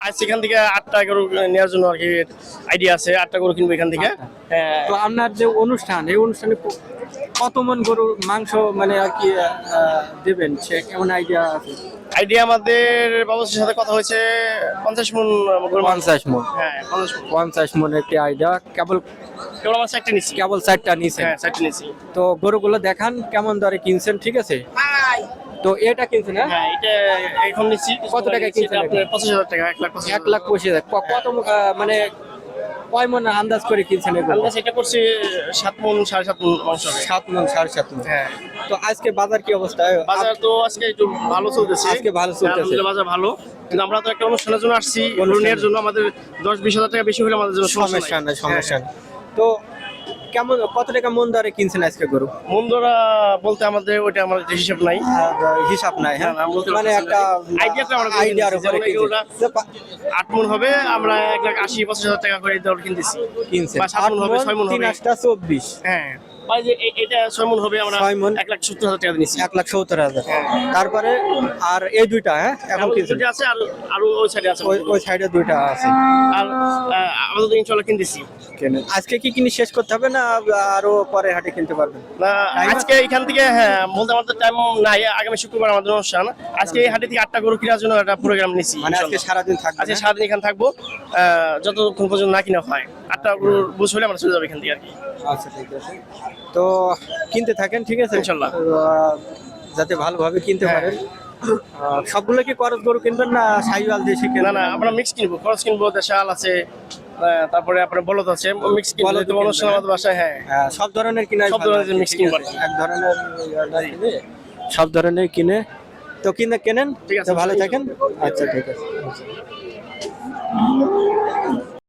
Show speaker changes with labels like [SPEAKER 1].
[SPEAKER 1] আজ সেখান থেকে আটটা গরু নেওয়ার জন্য আর কি আইডিয়া আছে আটটা গরু কিনবো এখান থেকে।
[SPEAKER 2] তো আপনার যে অনুষ্ঠান এই অনুষ্ঠানে কত মন গরুর মাংস মানে আর কি দেবেন? সে কেমন আইডিয়া আছে?
[SPEAKER 1] আইডিয়া আমাদের বাবুসের সাথে কথা হয়েছে পঞ্চাশ মন গরু
[SPEAKER 2] পঞ্চাশ মন।
[SPEAKER 1] হ্যাঁ পঞ্চাশ মন।
[SPEAKER 2] একটি আইডিয়া কেবল
[SPEAKER 1] কেবল আমার চারটে নিচ্ছি
[SPEAKER 2] কেবল চারটা নিছেন।
[SPEAKER 1] হ্যাঁ চারটে নিচ্ছি
[SPEAKER 2] তো গরুগুলো দেখান কেমন দরে কিনছেন ঠিক আছে? তো এটা কিনছেন হ্যাঁ?
[SPEAKER 1] হ্যাঁ এটা এখন নিচ্ছি।
[SPEAKER 2] কত কিনছেন
[SPEAKER 1] আপনার পঁচিশ হাজার টাকা এক লাখ
[SPEAKER 2] এক লাখ পঁচিশ হাজার। কত মানে কয় মন আন্দাজ করে কিনছেন
[SPEAKER 1] আন্দাজ এটা করছি সাত মন সাড়ে সাত মন মাংস
[SPEAKER 2] সাত মন সাড়ে সাত মন।
[SPEAKER 1] হ্যাঁ।
[SPEAKER 2] তো আজকে বাজার কি অবস্থা?
[SPEAKER 1] বাজার তো আজকে একটু ভালো চলতেছে।
[SPEAKER 2] আজকে ভালো চলতেছে।
[SPEAKER 1] বাজার ভালো। কিন্তু আমরা তো একটা অনুষ্ঠানের জন্য আসছি। লোনের জন্য আমাদের দশ বিশ হাজার টাকা বেশি হলে আমাদের জন্য
[SPEAKER 2] সমস্যা নেই। সমস্যা তো কেমন কত টাকা মন দরে কিনছেন আজকে গরু?
[SPEAKER 1] মন্দরা বলতে আমাদের ওইটা আমাদের হিসাব নাই।
[SPEAKER 2] হিসাব নাই হ্যাঁ? মানে একটা।
[SPEAKER 1] Idea তো আমরা
[SPEAKER 2] আইডিয়ার উপরে
[SPEAKER 1] আট মন হবে আমরা এক লাখ আশি পঁচিশ হাজার টাকা করে দর কিনতেছি।
[SPEAKER 2] কিনছেন।
[SPEAKER 1] বা সাত
[SPEAKER 2] আট
[SPEAKER 1] মন হবে ছয় মন
[SPEAKER 2] তিন
[SPEAKER 1] হবে।
[SPEAKER 2] আটটা চব্বিশ।
[SPEAKER 1] হ্যাঁ। এটা ছয় মন হবে আমরা
[SPEAKER 2] ছয় মণ।
[SPEAKER 1] এক লাখ সত্তর হাজার টাকা
[SPEAKER 2] এক লাখ সত্তর হাজার। তারপরে আর এই দুইটা হ্যাঁ? এখন
[SPEAKER 1] আছে আর আরও ওই সাইডে আছে।
[SPEAKER 2] ওই ওই সাইডে দুইটা আছে।
[SPEAKER 1] আর আহ, আমাদের তো ইনশাল্লাহ কিনতেছি।
[SPEAKER 2] কেনেন আজকে কি কিনে শেষ করতে হবে না আরও পরে হাটে কিনতে পারবেন
[SPEAKER 1] না আজকে এখান থেকে হ্যাঁ বলতে আমাদের টাইম নাই আগামী শুক্রবার আমাদের অনুষ্ঠান। আজকে এই হাটে থেকে আটটা গরু কেনার জন্য একটা প্রোগ্রাম নিচ্ছি
[SPEAKER 2] মানে আজকে সারাদিন থাকবে
[SPEAKER 1] আজকে সারাদিন এখানে থাকব যতক্ষণ পর্যন্ত না কিনা হয়। আটটা গরু বুঝ হলে আমরা চলে যাব এখান থেকে আর কি।
[SPEAKER 2] আচ্ছা ঠিক আছে। তো কিনতে থাকেন ঠিক আছে?
[SPEAKER 1] ইনশাল্লাহ।
[SPEAKER 2] যাতে ভালোভাবে কিনতে
[SPEAKER 1] হ্যাঁ।
[SPEAKER 2] পারেন। সবগুলো কি করজ গরু কিনবেন না সাইওয়াল দেশি
[SPEAKER 1] না
[SPEAKER 2] কিনবেন?
[SPEAKER 1] না আমরা মিক্স কিনবো খরচ কিনবো দেশাল আছে তারপরে আপনার বলদ আছে মিক্স কিনবো
[SPEAKER 2] বলদ কিনবেন,
[SPEAKER 1] অনুষ্ঠান আমাদের বাসায় হ্যাঁ।
[SPEAKER 2] হ্যাঁ, সব ধরনের কিনে
[SPEAKER 1] সব ধরনের মিক্স কিনবো আর
[SPEAKER 2] এক ধরনের সব ধরনের কিনে। তো কিনে কেনেন?
[SPEAKER 1] ঠিক আছে।
[SPEAKER 2] ভালো থাকেন। আচ্ছা ঠিক আছে।